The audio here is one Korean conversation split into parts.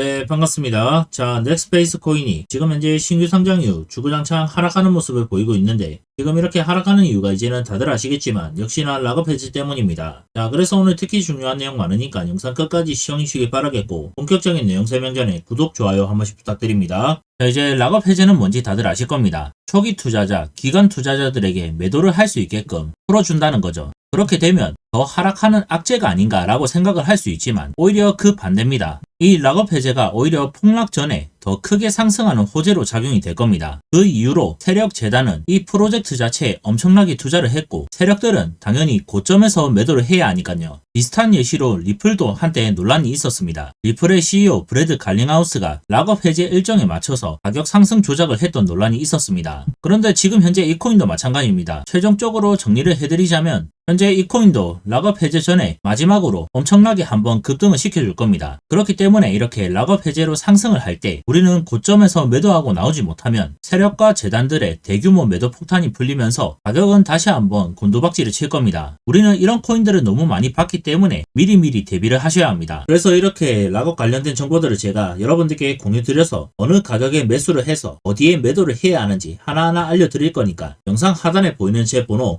네, 반갑습니다. 자, 넥스페이스 코인이 지금 현재 신규 상장 이후 주구장창 하락하는 모습을 보이고 있는데 지금 이렇게 하락하는 이유가 이제는 다들 아시겠지만 역시나 락업 해지 때문입니다. 자, 그래서 오늘 특히 중요한 내용 많으니까 영상 끝까지 시청해주시기 바라겠고 본격적인 내용 설명 전에 구독, 좋아요 한 번씩 부탁드립니다. 자, 이제 락업 해제는 뭔지 다들 아실 겁니다. 초기 투자자, 기관 투자자들에게 매도를 할 수 있게끔 풀어준다는 거죠. 그렇게 되면 더 하락하는 악재가 아닌가라고 생각을 할 수 있지만 오히려 그 반대입니다. 이 락업 해제가 오히려 폭락 전에 더 크게 상승하는 호재로 작용이 될 겁니다. 그 이유로 세력 재단은 이 프로젝트 자체에 엄청나게 투자를 했고 세력들은 당연히 고점에서 매도를 해야 하니까요. 비슷한 예시로 리플도 한때 논란이 있었습니다. 리플의 CEO 브래드 갈링하우스가 락업 해제 일정에 맞춰서 가격 상승 조작을 했던 논란이 있었습니다. 그런데 지금 현재 이 코인도 마찬가지입니다. 최종적으로 정리를 해드리자면 현재 이 코인도 락업 해제 전에 마지막으로 엄청나게 한번 급등을 시켜줄 겁니다. 그렇기 때문에 이렇게 락업 해제로 상승을 할 때 우리는 고점에서 매도하고 나오지 못하면 세력과 재단들의 대규모 매도 폭탄이 풀리면서 가격은 다시 한번 곤두박질을 칠 겁니다. 우리는 이런 코인들을 너무 많이 봤기 때문에 미리미리 대비를 하셔야 합니다. 그래서 이렇게 락업 관련된 정보들을 제가 여러분들께 공유 드려서 어느 가격에 매수를 해서 어디에 매도를 해야 하는지 하나하나 알려드릴 거니까 영상 하단에 보이는 제 번호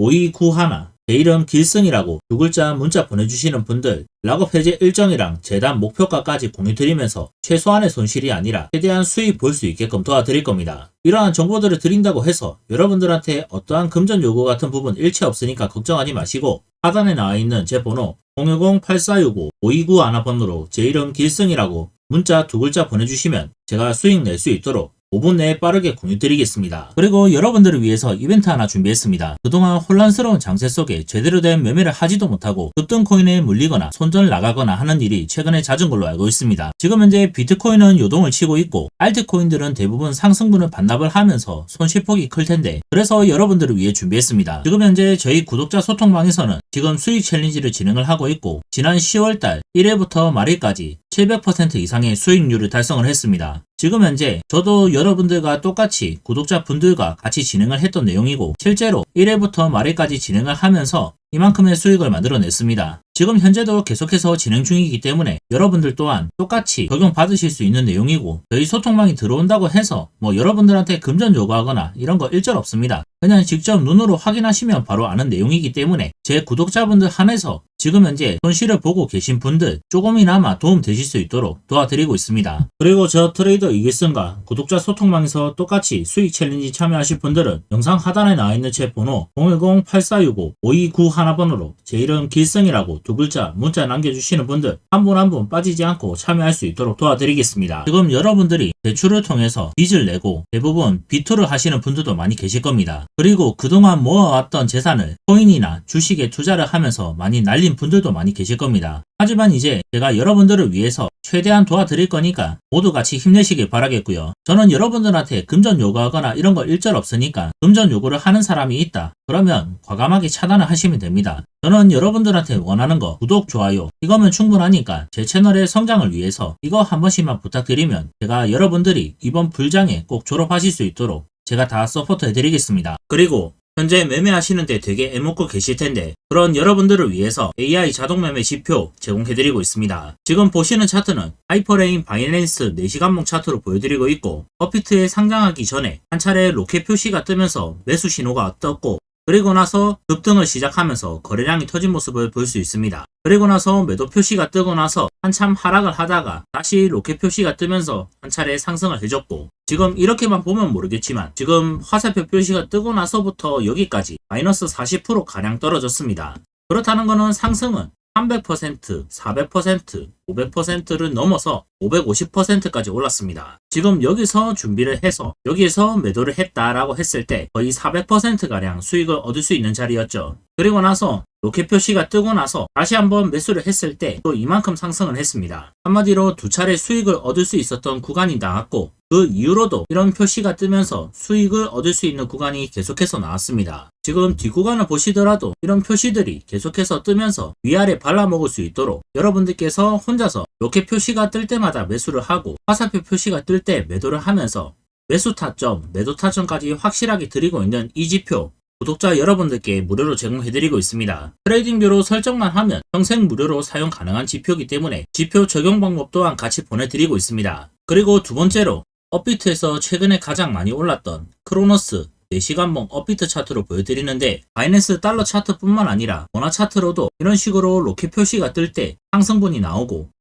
010-8465-5291 제 이름 길승이라고 두 글자 문자 보내주시는 분들 락업 해제 일정이랑 재단 목표가까지 공유드리면서 최소한의 손실이 아니라 최대한 수익 볼 수 있게끔 도와드릴 겁니다. 이러한 정보들을 드린다고 해서 여러분들한테 어떠한 금전 요구 같은 부분 일체 없으니까 걱정하지 마시고 하단에 나와 있는 제 번호 010-8465-5291 하나번호로 제 이름 길승이라고 문자 두 글자 보내주시면 제가 수익 낼 수 있도록 5분 내에 빠르게 공유드리겠습니다. 그리고 여러분들을 위해서 이벤트 하나 준비했습니다. 그동안 혼란스러운 장세 속에 제대로 된 매매를 하지도 못하고 급등 코인에 물리거나 손절 나가거나 하는 일이 최근에 잦은 걸로 알고 있습니다. 지금 현재 비트코인은 요동을 치고 있고 알트코인들은 대부분 상승분을 반납을 하면서 손실폭이 클 텐데 그래서 여러분들을 위해 준비했습니다. 지금 현재 저희 구독자 소통방에서는 지금 수익 챌린지를 진행을 하고 있고 지난 10월달 1회부터 말일까지 700% 이상의 수익률을 달성을 했습니다. 지금 현재 저도 여러분들과 똑같이 구독자분들과 같이 진행을 했던 내용이고 실제로 1회부터 말일까지 진행을 하면서 이만큼의 수익을 만들어냈습니다. 지금 현재도 계속해서 진행 중이기 때문에 여러분들 또한 똑같이 적용 받으실 수 있는 내용이고 저희 소통망이 들어온다고 해서 뭐 여러분들한테 금전 요구하거나 이런 거 일절 없습니다. 그냥 직접 눈으로 확인하시면 바로 아는 내용이기 때문에 제 구독자분들 한해서 지금 현재 손실을 보고 계신 분들 조금이나마 도움 되실 수 있도록 도와드리고 있습니다. 그리고 저 트레이더 이길슨과 구독자 소통망에서 똑같이 수익 챌린지 참여하실 분들은 영상 하단에 나와 있는 제 번호 010-8465-5291 하나번호로 제 이름 길성이라고 두 글자 문자 남겨주시는 분들 한 분 한 분 빠지지 않고 참여할 수 있도록 도와드리겠습니다. 지금 여러분들이 대출을 통해서 빚을 내고 대부분 비토를 하시는 분들도 많이 계실 겁니다. 그리고 그동안 모아왔던 재산을 코인이나 주식에 투자를 하면서 많이 날린 분들도 많이 계실 겁니다. 하지만 이제 제가 여러분들을 위해서 최대한 도와드릴 거니까 모두 같이 힘내시길 바라겠고요. 저는 여러분들한테 금전 요구하거나 이런 거 일절 없으니까 금전 요구를 하는 사람이 있다. 그러면 과감하게 차단을 하시면 됩니다. 저는 여러분들한테 원하는 거 구독, 좋아요 이거면 충분하니까 제 채널의 성장을 위해서 이거 한 번씩만 부탁드리면 제가 여러분들이 이번 불장에 꼭 졸업하실 수 있도록 제가 다 서포트 해드리겠습니다. 그리고 현재 매매하시는데 되게 애먹고 계실 텐데 그런 여러분들을 위해서 AI 자동 매매 지표 제공해드리고 있습니다. 지금 보시는 차트는 하이퍼레인 바이낸스 4시간봉 차트로 보여드리고 있고 버피트에 상장하기 전에 한 차례 로켓 표시가 뜨면서 매수 신호가 떴고 그리고 나서 급등을 시작하면서 거래량이 터진 모습을 볼 수 있습니다. 그리고 나서 매도 표시가 뜨고 나서 한참 하락을 하다가 다시 로켓 표시가 뜨면서 한 차례 상승을 해줬고 지금 이렇게만 보면 모르겠지만 지금 화살표 표시가 뜨고 나서부터 여기까지 마이너스 40% 가량 떨어졌습니다. 그렇다는 것은 상승은 300%, 400%, 500%를 넘어서 550%까지 올랐습니다. 지금 여기서 준비를 해서 여기서 매도를 했다라고 했을 때 거의 400%가량 수익을 얻을 수 있는 자리였죠. 그리고 나서 로켓 표시가 뜨고 나서 다시 한번 매수를 했을 때 또 이만큼 상승을 했습니다. 한마디로 두 차례 수익을 얻을 수 있었던 구간이 나왔고 그 이후로도 이런 표시가 뜨면서 수익을 얻을 수 있는 구간이 계속해서 나왔습니다. 지금 뒷구간을 보시더라도 이런 표시들이 계속해서 뜨면서 위아래 발라먹을 수 있도록 여러분들께서 혼자서 로켓 표시가 뜰 때마다 매수를 하고 화살표 표시가 뜰 때 매도를 하면서 매수 타점, 매도 타점까지 확실하게 드리고 있는 이 지표 구독자 여러분들께 무료로 제공해드리고 있습니다. 트레이딩뷰로 설정만 하면 평생 무료로 사용 가능한 지표이기 때문에 지표 적용 방법 또한 같이 보내드리고 있습니다. 그리고 두 번째로 업비트에서 최근에 가장 많이 올랐던 크로노스 4시간봉 업비트 차트로 보여드리는데 바이낸스 달러 차트뿐만 아니라 원화 차트로도 이런 식으로 로켓 표시가 뜰 때 상승분이 나오고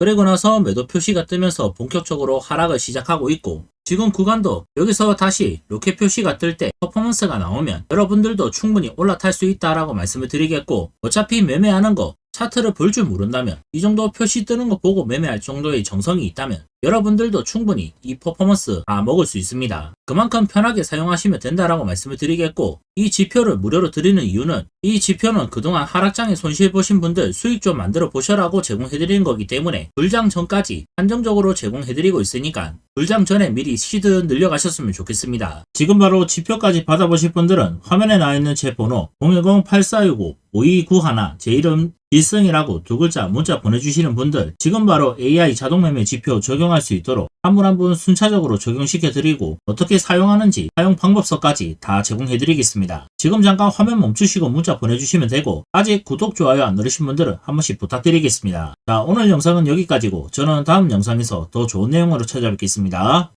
그리고 나서 매도 표시가 뜨면서 본격적으로 하락을 시작하고 있고 지금 구간도 여기서 다시 로켓 표시가 뜰 때 퍼포먼스가 나오면 여러분들도 충분히 올라탈 수 있다라고 말씀을 드리겠고 어차피 매매하는 거 차트를 볼 줄 모른다면 이 정도 표시 뜨는 거 보고 매매할 정도의 정성이 있다면 여러분들도 충분히 이 퍼포먼스 다 먹을 수 있습니다. 그만큼 편하게 사용하시면 된다라고 말씀을 드리겠고 이 지표를 무료로 드리는 이유는 이 지표는 그동안 하락장에 손실 보신 분들 수익 좀 만들어 보셔라고 제공해드리는 거기 때문에 불장 전까지 한정적으로 제공해드리고 있으니까 불장 전에 미리 시드 늘려가셨으면 좋겠습니다. 지금 바로 지표까지 받아보실 분들은 화면에 나와 있는 제 번호 010-8465-5291제 이름 일성이라고 두 글자 문자 보내주시는 분들 지금 바로 AI 자동매매 지표 적용할 수 있도록 한분 한 분 순차적으로 적용시켜 드리고 어떻게 사용하는지 사용 방법서까지 다 제공해 드리겠습니다. 지금 잠깐 화면 멈추시고 문자 보내주시면 되고 아직 구독, 좋아요 안 누르신 분들은 한 번씩 부탁드리겠습니다. 자 오늘 영상은 여기까지고 저는 다음 영상에서 더 좋은 내용으로 찾아뵙겠습니다.